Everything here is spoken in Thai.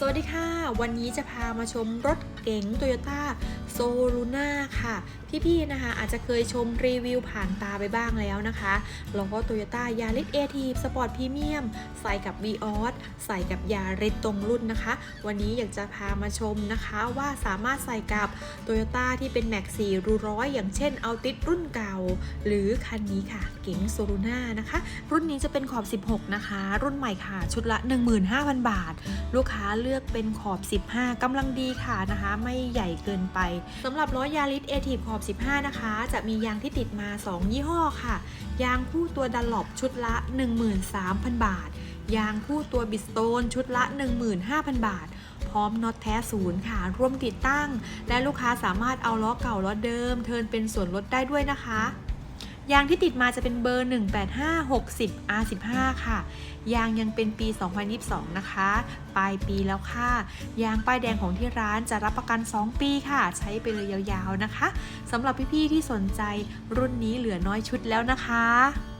สวัสดีค่ะ วันนี้จะพามาชมรถเก๋ง Toyota s o l u n a ค่ะ พี่ๆนะคะ อาจจะเคยชมรีวิวผ่านตาไปบ้างแล้วนะคะแล้วก็ Toyota Yaris a t i v Sport Premium ใส่กับ Vios ใส่กับ Yaris ตรงรุ่นนะคะ วันนี้อยากจะพามาชมนะคะว่าสามารถใส่กับ Toyota ที่เป็น Max 4รูร้อยอย่างเช่น Altis รุ่นเก่า หรือคันนี้ค่ะ เก๋ง s o l u n a นะคะ รุ่นนี้จะเป็นขอบ 16 นะคะ รุ่นใหม่ค่ะ ชุดละ 15,000 บาท ลูกค้าเลือกเป็นขอบ 15กำลังดีค่ะนะคะ ไม่ใหญ่เกินไปสำหรับล้อยาริสเอทีฟขอบ 15 นะคะ จะมียางที่ติดมา 2 ยี่ห้อค่ะ ยางคู่ตัวดันหลบชุดละ 13,000 บาท ยางคู่ตัวบิสโตนชุดละ 15,000 บาทพร้อมน็อตแท้ศูนย์ค่ะ ร่วมติดตั้ง และลูกค้าสามารถเอาล้อเก่าล้อเดิม เทินเป็นส่วนลดได้ด้วยนะคะ ยางที่ติดมาจะเป็นเบอร์ 18560 R15 ค่ะ ยางยังเป็นปี 2022 นะคะ ปลายปีแล้วค่ะ ยางป้ายแดงของที่ร้านจะรับประกัน 2 ปีค่ะ ใช้ไปเลยยาวๆนะคะสำหรับพี่ๆที่สนใจรุ่นนี้เหลือน้อยชุดแล้วนะคะ